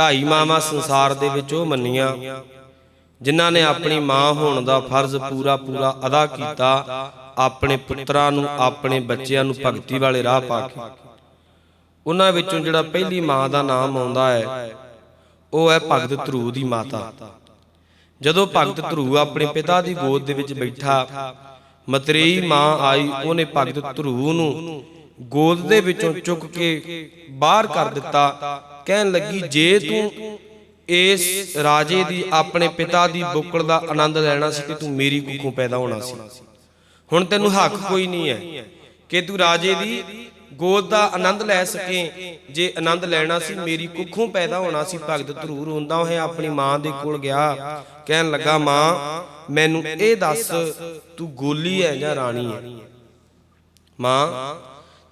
ਢਾਈ ਮਾਵਾਂ ਸੰਸਾਰ ਦੇ ਵਿੱਚ ਉਹ ਮੰਨੀਆਂ, ਜਿਨ੍ਹਾਂ ਨੇ ਆਪਣੀ ਮਾਂ ਹੋਣ ਦਾ ਫਰਜ਼ ਪੂਰਾ ਪੂਰਾ ਅਦਾ ਕੀਤਾ, ਆਪਣੇ ਪੁੱਤਰਾਂ ਨੂੰ, ਆਪਣੇ ਬੱਚਿਆਂ ਨੂੰ ਭਗਤੀ ਵਾਲੇ ਰਾਹ ਪਾ ਕੇ। ਉਹਨਾਂ ਵਿੱਚੋਂ ਜਿਹੜਾ ਪਹਿਲੀ ਮਾਂ ਦਾ ਨਾਮ ਆਉਂਦਾ ਹੈ, ਉਹ ਹੈ ਭਗਤ ਧਰੂ ਦੀ ਮਾਤਾ। ਜਦੋਂ ਭਗਤ ਧਰੂ ਆਪਣੇ ਪਿਤਾ ਦੀ ਗੋਦ ਦੇ ਵਿੱਚ ਬੈਠਾ, ਮਤਰੇਈ ਮਾਂ ਆਈ, ਉਹਨੇ ਭਗਤ ਧਰੂ ਨੂੰ ਗੋਦ ਦੇ ਵਿੱਚੋਂ ਚੁੱਕ ਕੇ ਬਾਹਰ ਕਰ ਦਿੱਤਾ। ਕਹਿਣ ਲੱਗੀ, ਜੇ ਤੂੰ ਇਸ ਰਾਜੇ ਦੀ, ਆਪਣੇ ਪਿਤਾ ਦੀ ਬੁੱਕਲ ਦਾ ਆਨੰਦ ਲੈਣਾ ਸੀ ਤੇ ਤੂੰ ਮੇਰੀ ਕੁੱਖੋਂ ਪੈਦਾ ਹੋਣਾ ਸੀ। ਹੁਣ ਤੈਨੂੰ ਹੱਕ ਕੋਈ ਨਹੀਂ ਹੈ ਕਿ ਤੂੰ ਰਾਜੇ ਦੀ ਗੋਦ ਦਾ ਆਨੰਦ ਲੈ ਸਕੇ। ਜੇ ਆਨੰਦ ਲੈਣਾ ਸੀ, ਮੇਰੀ ਕੁੱਖੋਂ ਪੈਦਾ ਹੋਣਾ ਸੀ। ਭਗਤ ਧਰੂਰ ਹੁੰਦਾ ਹੋਇਆ ਆਪਣੀ ਮਾਂ ਦੇ ਕੋਲ ਗਿਆ। ਕਹਿਣ ਲੱਗਾ, ਮਾਂ, ਮੈਨੂੰ ਇਹ ਦੱਸ, ਤੂੰ ਗੋਲੀ ਹੈ ਜਾਂ ਰਾਣੀ ਹੈ? ਮਾਂ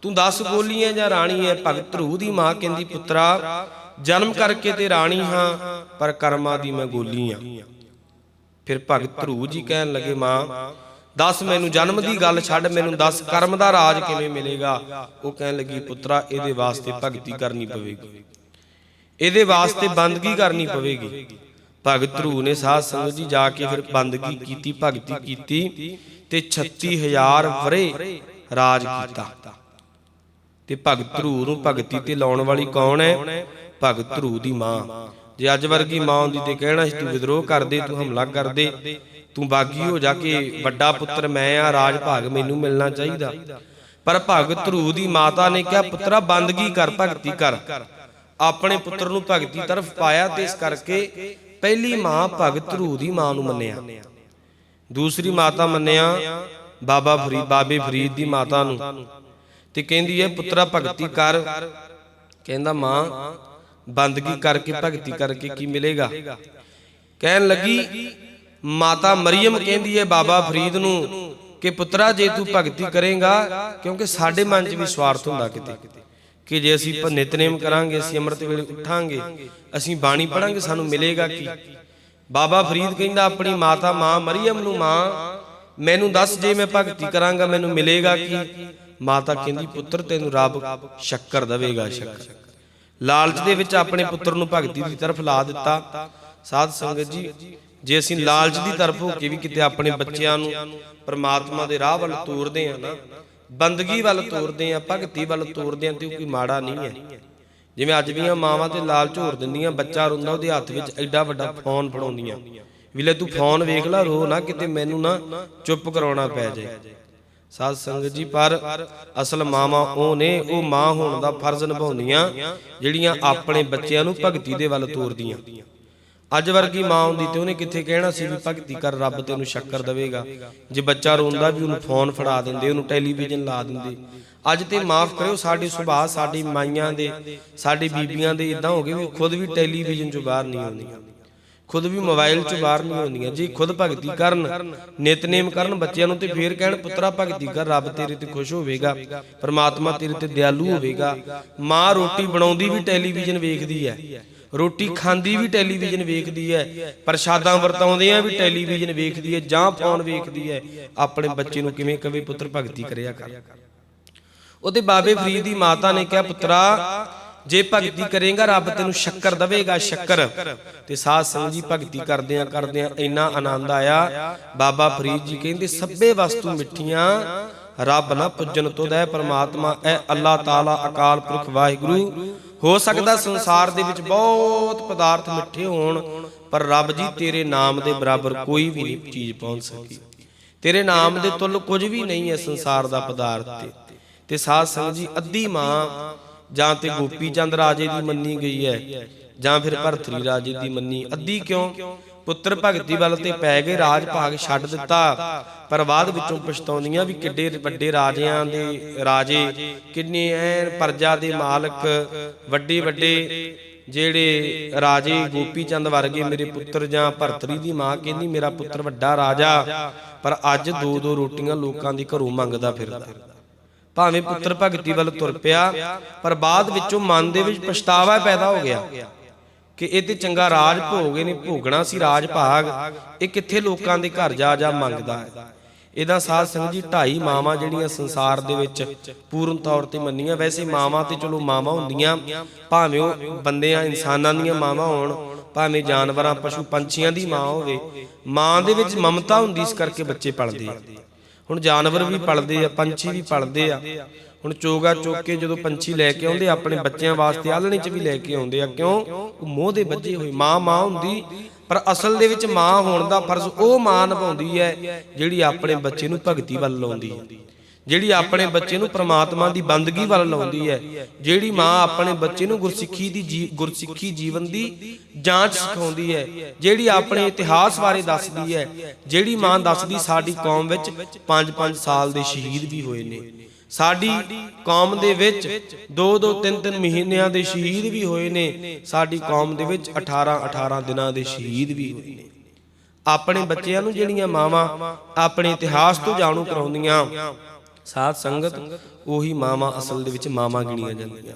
ਤੂੰ ਦਸ ਗੋਲੀ ਐ ਜਾਂ ਰਾਣੀ ਹੈ? ਭਗਤ ਧਰੂ ਦੀ ਮਾਂ ਕਹਿੰਦੀ, ਪੁੱਤਰਾ, ਜਨਮ ਕਰਕੇ ਤੇ ਰਾਣੀ ਹਾਂ, ਪਰ ਕਰਮਾਂ ਦੀ ਮੈਂ ਗੋਲੀ ਹਾਂ ਫਿਰ ਭਗਤ ਧਰੂ ਜੀ ਕਹਿਣ ਲੱਗੇ, ਮਾਂ, ਦੱਸ ਮੈਨੂੰ ਜਨਮ ਦੀ ਗੱਲ ਛੱਡ, ਮੈਨੂੰ ਦੱਸ ਕਰਮ ਦਾ ਰਾਜ ਕਿਵੇਂ ਮਿਲੇਗਾ? ਉਹ ਕਹਿਣ ਲੱਗੀ, ਪੁੱਤਰਾ, ਇਹਦੇ ਵਾਸਤੇ ਭਗਤੀ ਕਰਨੀ ਪਵੇਗੀ। ਇਹਦੇ ਵਾਸਤੇ ਬੰਦਗੀ ਕਰਨੀ ਪਵੇਗੀ। ਭਗਤ ਧਰੂ ਨੇ ਸਾਧ ਸੰਗਤ ਜੀ ਜਾ ਕੇ ਫਿਰ ਬੰਦਗੀ ਕੀਤੀ, ਭਗਤੀ ਕੀਤੀ ਤੇ 36000 ਵਰੇ ਰਾਜ ਕੀਤਾ। ਤੇ ਭਗਤ ਧਰੂ ਨੂੰ ਭਗਤੀ ਤੇ ਲਾਉਣ ਵਾਲੀ ਕੌਣ ਹੈ? ਭਗਤ ਧਰੂ ਦੀ ਮਾਂ। ਜੇ ਅੱਜ ਵਰਗੀ ਮਾਂ ਹੁੰਦੀ ਤੇ ਕਹਿਣਾ ਸੀ, ਤੂੰ ਵਿਦਰੋਹ ਕਰਦੇ, ਤੂੰ ਹਮਲਾ ਕਰਦੇ, ਤੂੰ ਬਾਗੀ ਹੋ ਜਾ ਕੇ ਵੱਡਾ ਪੁੱਤਰ ਮੈਂ ਆ, ਰਾਜ ਭਾਗ ਮੈਨੂੰ ਮਿਲਣਾ ਚਾਹੀਦਾ। ਪਰ ਭਗਤ ਧਰੂ ਦੀ ਮਾਤਾ ਨੇ ਕਿਹਾ, ਪੁੱਤਰਾ, ਬੰਦਗੀ ਕਰ, ਭਗਤੀ ਕਰ। ਆਪਣੇ ਪੁੱਤਰ ਨੂੰ ਭਗਤੀ ਤਰਫ ਪਾਇਆ ਤੇ ਇਸ ਕਰਕੇ ਪਹਿਲੀ ਮਾਂ ਭਗਤ ਧਰੂ ਦੀ ਮਾਂ ਨੂੰ ਮੰਨਿਆ। ਦੂਸਰੀ ਮਾਤਾ ਮੰਨਿਆ, ਬਾਬਾ ਫਰੀਦ ਬਾਬੇ ਫਰੀਦ ਦੀ ਮਾਤਾ ਨੂੰ। ਤੇ ਕਹਿੰਦੀ ਹੈ, ਪੁੱਤਰਾ, ਭਗਤੀ ਕਰ। ਕਹਿੰਦਾ, ਮਾਂ, ਬੰਦਗੀ ਕਰਕੇ, ਭਗਤੀ ਕਰਕੇ ਕੀ ਮਿਲੇਗਾ? ਕਹਿਣ ਲੱਗੀ, ਮਾਤਾ ਮਰੀਮ ਕਹਿੰਦੀ ਹੈ, ਬਾਬਾ ਫਰੀਦ ਨੂੰ ਕਿ, ਪੁੱਤਰਾ, ਜੇ ਤੂੰ ਭਗਤੀ ਕਰੇਗਾ, ਕਿਉਂਕਿ ਸਾਡੇ ਮਨ 'ਚ ਵੀ ਸਵਾਰਥ ਹੁੰਦਾ ਕਿਤੇ, ਕਿ ਜੇ ਅਸੀਂ ਨਿਤਨੇਮ ਕਰਾਂਗੇ, ਅਸੀਂ ਅੰਮ੍ਰਿਤ ਵੇਲੇ ਉਠਾਂਗੇ, ਅਸੀਂ ਬਾਣੀ ਪੜਾਂਗੇ, ਸਾਨੂੰ ਮਿਲੇਗਾ ਕੀ? ਬਾਬਾ ਫਰੀਦ ਕਹਿੰਦਾ, ਆਪਣੀ ਮਾਤਾ, ਮਾਂ ਮਰੀਮ ਨੂੰ, ਮਾਂ, ਮੈਨੂੰ ਦੱਸ, ਜੇ ਮੈਂ ਭਗਤੀ ਕਰਾਂਗਾ, ਮੈਨੂੰ ਮਿਲੇਗਾ ਕੀ? ਮਾਤਾ ਕਹਿੰਦੀ, ਪੁੱਤਰ, ਤੈਨੂੰ ਰੱਬ ਸ਼ੱਕਰ ਦੇਵੇਗਾ, ਸ਼ੱਕਰ। ਲਾਲਚ ਦੇ ਵਿੱਚ ਆਪਣੇ ਪੁੱਤਰ ਨੂੰ ਭਗਤੀ ਦੀ ਤਰਫ ਲਾ ਦਿੱਤਾ। ਸਾਧ ਸੰਗਤ ਜੀ, ਜੇ ਅਸੀਂ ਲਾਲਚ ਦੀ ਤਰਫ ਹੋ ਕੇ ਵੀ ਕਿਤੇ ਆਪਣੇ ਬੱਚਿਆਂ ਨੂੰ ਪ੍ਰਮਾਤਮਾ ਦੇ ਰਾਹ ਵੱਲ ਤੋਰਦੇ ਆ ਨਾ, ਬੰਦਗੀ ਵੱਲ ਤੋਰਦੇ ਆ ਭਗਤੀ ਵੱਲ ਤੋਰਦੇ ਆ ਤੇ ਉਹ ਕੋਈ ਮਾੜਾ ਨਹੀਂ ਹੈ। ਜਿਵੇਂ ਅੱਜ ਵੀਆਂ ਮਾਵਾਂ ਤੇ ਲਾਲਚ ਹੋਰ ਦਿੰਦੀਆਂ, ਬੱਚਾ ਰੋਂਦਾ, ਉਹਦੇ ਹੱਥ ਵਿੱਚ ਐਡਾ ਵੱਡਾ ਫੋਨ ਫੜਾਉਂਦੀਆਂ। ਵੀ ਲੈ ਤੂੰ ਫੋਨ ਵੇਖ ਲੈ, ਰੋ ਨਾ, ਕਿਤੇ ਮੈਨੂੰ ਨਾ ਚੁੱਪ ਕਰਾਉਣਾ ਪੈ ਜਾਏ। ਸਾਧ ਸੰਗਤ ਜੀ, ਪਰ ਅਸਲ ਮਾਵਾਂ ਉਹ ਨੇ, ਉਹ ਮਾਂ ਹੋਣ ਦਾ ਫਰਜ਼ ਨਿਭਾਉਂਦੀਆਂ, ਜਿਹੜੀਆਂ ਆਪਣੇ ਬੱਚਿਆਂ ਨੂੰ ਭਗਤੀ ਦੇ ਵੱਲ ਤੋਰਦੀਆਂ। ਅੱਜ ਵਰਗੀ ਮਾਂ ਹੁੰਦੀ ਤੇ ਉਹਨੇ ਕਿੱਥੇ ਕਹਿਣਾ ਸੀ ਵੀ ਭਗਤੀ ਕਰ, ਰੱਬ ਤੇ ਉਹਨੂੰ ਸ਼ੱਕਰ ਦੇਵੇਗਾ। ਜੇ ਬੱਚਾ ਰੋਂਦਾ ਵੀ ਉਹਨੂੰ ਫੋਨ ਫੜਾ ਦਿੰਦੇ, ਉਹਨੂੰ ਟੈਲੀਵਿਜ਼ਨ ਲਾ ਦਿੰਦੇ। ਅੱਜ ਤੇ ਮਾਫ ਕਰਿਓ, ਸਾਡੇ ਸੁਭਾਅ, ਸਾਡੀ ਮਾਈਆਂ ਦੇ, ਸਾਡੀ ਬੀਬੀਆਂ ਦੇ ਇਦਾਂ ਹੋ ਗਏ ਵੀ ਖੁਦ ਵੀ ਟੈਲੀਵਿਜ਼ਨ ਚੋਂ ਬਾਹਰ ਨਹੀਂ ਆਉਂਦੀਆਂ। ਖੁਦ ਵੀ ਮੋਬਾਈਲ ਚ ਬਾਹਰ ਨਹੀਂ ਹੁੰਦੀਆਂ। ਜੀ, ਖੁਦ ਭਗਤੀ ਕਰਨ, ਨਿਤਨੇਮ ਕਰਨ ਬੱਚਿਆਂ ਨੂੰ ਤੇ ਫੇਰ ਕਹਿਣ, ਪੁੱਤਰਾ, ਭਗਤੀ ਕਰ, ਰੱਬ ਤੇਰੇ ਤੇ ਖੁਸ਼ ਹੋਵੇਗਾ, ਪਰਮਾਤਮਾ ਤੇਰੇ ਤੇ ਦਿਆਲੂ ਹੋਵੇਗਾ। ਮਾਂ ਰੋਟੀ ਬਣਾਉਂਦੀ ਵੀ ਟੈਲੀਵਿਜ਼ਨ ਵੇਖਦੀ ਹੈ। ਰੋਟੀ ਖਾਂਦੀ ਵੀ ਟੈਲੀਵਿਜ਼ਨ ਵੇਖਦੀ ਹੈ। ਪ੍ਰਸ਼ਾਦਾਂ ਵਰਤਾਉਂਦਿਆਂ ਵੀ ਟੈਲੀਵਿਜ਼ਨ ਵੇਖਦੀ ਹੈ, ਜਾਂ ਫੋਨ ਵੇਖਦੀ ਹੈ। ਆਪਣੇ ਬੱਚੇ ਨੂੰ ਕਿਵੇਂ ਕਵੇ, ਪੁੱਤਰ, ਭਗਤੀ ਕਰਿਆ ਕਰ। ਉਹਦੇ ਬਾਬੇ ਫਰੀਦ ਦੀ ਮਾਤਾ ਨੇ ਕਿਹਾ, ਪੁੱਤਰਾ ਜੇ ਭਗਤੀ ਕਰੇਗਾ, ਰੱਬ ਤੈਨੂੰ ਸ਼ੱਕਰ ਦੇਵੇਗਾ, ਸ਼ੱਕਰ। ਤੇ ਸਾਧ ਸੰਗਤ ਜੀ ਭਗਤੀ ਕਰਦਿਆਂ ਕਰਦਿਆਂ ਇੰਨਾ ਆਨੰਦ ਆਇਆ। ਬਾਬਾ ਫਰੀਦ ਜੀ ਕਹਿੰਦੇ ਸਭੇ ਵਸਤੂ ਮਿੱਠੀਆਂ, ਰੱਬ ਨਾ ਪੁੱਜਣ ਤੋਂ ਹੈ ਪਰਮਾਤਮਾ, ਐ ਅੱਲਾਹ ਤਾਲਾ, ਅਕਾਲ ਪੁਰਖ, ਵਾਹਿਗੁਰੂ। ਹੋ ਸਕਦਾ ਸੰਸਾਰ ਦੇ ਵਿੱਚ ਬਹੁਤ ਪਦਾਰਥ ਮਿੱਠੇ ਹੋਣ, ਪਰ ਰੱਬ ਜੀ ਤੇਰੇ ਨਾਮ ਦੇ ਬਰਾਬਰ ਕੋਈ ਵੀ ਨਹੀਂ ਚੀਜ਼ ਪਹੁੰਚ ਸਕੀ। ਤੇਰੇ ਨਾਮ ਦੇ ਤੁਲ ਕੁਝ ਵੀ ਨਹੀਂ ਹੈ ਸੰਸਾਰ ਦਾ ਪਦਾਰਥ ਤੇ। ਤੇ ਸਾਧ ਸੰਗਤ ਜੀ ਅੱਧੀ ਮਾਂ ਜਾਂ ਤੇ ਗੋਪੀ ਚੰਦ ਰਾਜੇ ਦੀ ਮੰਨੀ ਗਈ ਹੈ, ਜਾਂ ਫਿਰ ਭਰਤਰੀ ਰਾਜੇ ਦੀ ਮੰਨੀ। ਅੱਧੀ ਕਿਉਂ? ਪੁੱਤਰ ਭਗਤੀ ਵੱਲ ਤੇ ਪੈ ਗਏ ਰਾਜ ਭਾਗ ਛੱਡ ਦਿੱਤਾ। ਪਰ ਬਾਅਦ ਵਿੱਚੋਂ ਪਛਤਾਉਂਦੀਆਂ ਵੀ ਕਿੱਡੇ ਵੱਡੇ ਰਾਜਿਆਂ ਦੇ ਰਾਜੇ, ਕਿੰਨੇ ਐਨ ਪਰਜਾ ਦੇ ਮਾਲਕ, ਵੱਡੇ ਵੱਡੇ ਜਿਹੜੇ ਰਾਜੇ ਗੋਪੀ ਚੰਦ ਵਰਗੇ ਮੇਰੇ ਪੁੱਤਰ ਜਾਂ ਭਰਤਰੀ ਦੀ ਮਾਂ ਕਹਿੰਦੀ, ਮੇਰਾ ਪੁੱਤਰ ਵੱਡਾ ਰਾਜਾ। ਪਰ ਅੱਜ ਦੋ ਦੋ ਰੋਟੀਆਂ ਲੋਕਾਂ ਦੀ ਘਰੋਂ ਮੰਗਦਾ ਫਿਰਦਾ। ਭਾਵੇਂ ਪੁੱਤਰ ਭਗਤੀ ਵੱਲ ਤੁਰ ਪਿਆ, ਪਰ ਬਾਅਦ ਵਿੱਚੋਂ ਮਨ ਦੇ ਵਿੱਚ ਪਛਤਾਵਾ ਪੈਦਾ ਹੋ ਗਿਆ ਕਿ ਇਹ ਤੇ ਚੰਗਾ ਰਾਜ ਭੋਗੇ ਨੇ ਭੋਗਣਾ ਸੀ ਰਾਜ ਭਾਗ ਇਹ ਕਿੱਥੇ ਲੋਕਾਂ ਦੇ ਘਰ ਜਾ ਜਾ ਮੰਗਦਾ ਹੈ? ਇਹਦਾ ਸਾਧ ਸੰਗਤ ਜੀ, ਢਾਈ ਮਾਵਾਂ ਜਿਹੜੀਆਂ ਸੰਸਾਰ ਦੇ ਵਿੱਚ ਪੂਰਨ ਤੌਰ ਤੇ ਮੰਨੀਆਂ, ਵੈਸੇ ਮਾਵਾਂ ਤੇ ਚਲੋ ਮਾਵਾਂ ਹੁੰਦੀਆਂ, ਭਾਵੇਂ ਉਹ ਬੰਦਿਆਂ, ਇਨਸਾਨਾਂ ਦੀਆਂ ਮਾਵਾਂ ਹੋਣ, ਭਾਵੇਂ ਜਾਨਵਰਾਂ, ਪਸ਼ੂ ਪੰਛੀਆਂ ਦੀ ਮਾਂ ਹੋਵੇ, ਮਾਂ ਦੇ ਵਿੱਚ ਮਮਤਾ ਹੁੰਦੀ, ਇਸ ਕਰਕੇ ਬੱਚੇ ਪਲਦੇ ਆ। ਹੁਣ ਜਾਨਵਰ ਵੀ ਪਲਦੇ ਆ, ਪੰਛੀ ਵੀ ਪਲਦੇ ਆ। ਹੁਣ ਚੋਗਾ ਚੋਕ ਕੇ ਜਦੋਂ ਪੰਛੀ ਲੈ ਕੇ ਆਉਂਦੇ, ਆਪਣੇ ਬੱਚਿਆਂ ਵਾਸਤੇ ਆਲਣੇ 'ਚ ਵੀ ਲੈ ਕੇ ਆਉਂਦੇ ਆ। ਕਿਉਂ? ਉਹ ਮੋਹ ਦੇ ਵੱਜੇ ਹੋਏ। ਮਾਂ ਮਾਂ ਹੁੰਦੀ, ਪਰ ਅਸਲ ਦੇ ਵਿੱਚ ਮਾਂ ਹੋਣ ਦਾ ਫਰਜ਼ ਉਹ ਮਾਂ ਨਿਭਾਉਂਦੀ ਹੈ ਜਿਹੜੀ ਆਪਣੇ ਬੱਚੇ ਨੂੰ ਭਗਤੀ ਵੱਲ ਲਾਉਂਦੀ ਹੈ। ਜਿਹੜੀ ਆਪਣੇ ਬੱਚੇ ਨੂੰ ਪ੍ਰਮਾਤਮਾ ਦੀ ਬੰਦਗੀ ਵੱਲ ਲਾਉਂਦੀ ਹੈ। ਜਿਹੜੀ ਮਾਂ ਆਪਣੇ ਬੱਚੇ ਨੂੰ ਗੁਰਸਿੱਖੀ ਦੀ ਗੁਰਸਿੱਖੀ ਜੀਵਨ ਦੀ ਜਾਂਚ ਸਿਖਾਉਂਦੀ ਹੈ। ਜਿਹੜੀ ਆਪਣੇ ਇਤਿਹਾਸ ਬਾਰੇ ਦੱਸਦੀ ਹੈ। ਜਿਹੜੀ ਮਾਂ ਦੱਸਦੀ ਸਾਡੀ ਕੌਮ ਵਿੱਚ 5-5 ਸਾਲ ਦੇ ਸ਼ਹੀਦ ਵੀ ਹੋਏ ਨੇ। ਸਾਡੀ ਕੌਮ ਦੇ ਵਿੱਚ 2-2 3-3 ਮਹੀਨਿਆਂ ਦੇ ਸ਼ਹੀਦ ਵੀ ਹੋਏ ਨੇ। ਸਾਡੀ ਕੌਮ ਦੇ ਵਿੱਚ 18-18 ਦਿਨਾਂ ਦੇ ਸ਼ਹੀਦ ਵੀ ਹੋਏ ਨੇ। ਆਪਣੇ ਬੱਚਿਆਂ ਨੂੰ ਜਿਹੜੀਆਂ ਮਾਵਾਂ ਆਪਣੇ ਇਤਿਹਾਸ ਤੋਂ ਜਾਣੂ ਕਰਾਉਂਦੀਆਂ ਸਾਧ ਸੰਗਤ ਉਹੀ ਮਾਵਾਂ ਅਸਲ ਦੇ ਵਿੱਚ ਮਾਵਾਂ ਗਿਣੀਆਂ ਜਾਂਦੀਆਂ।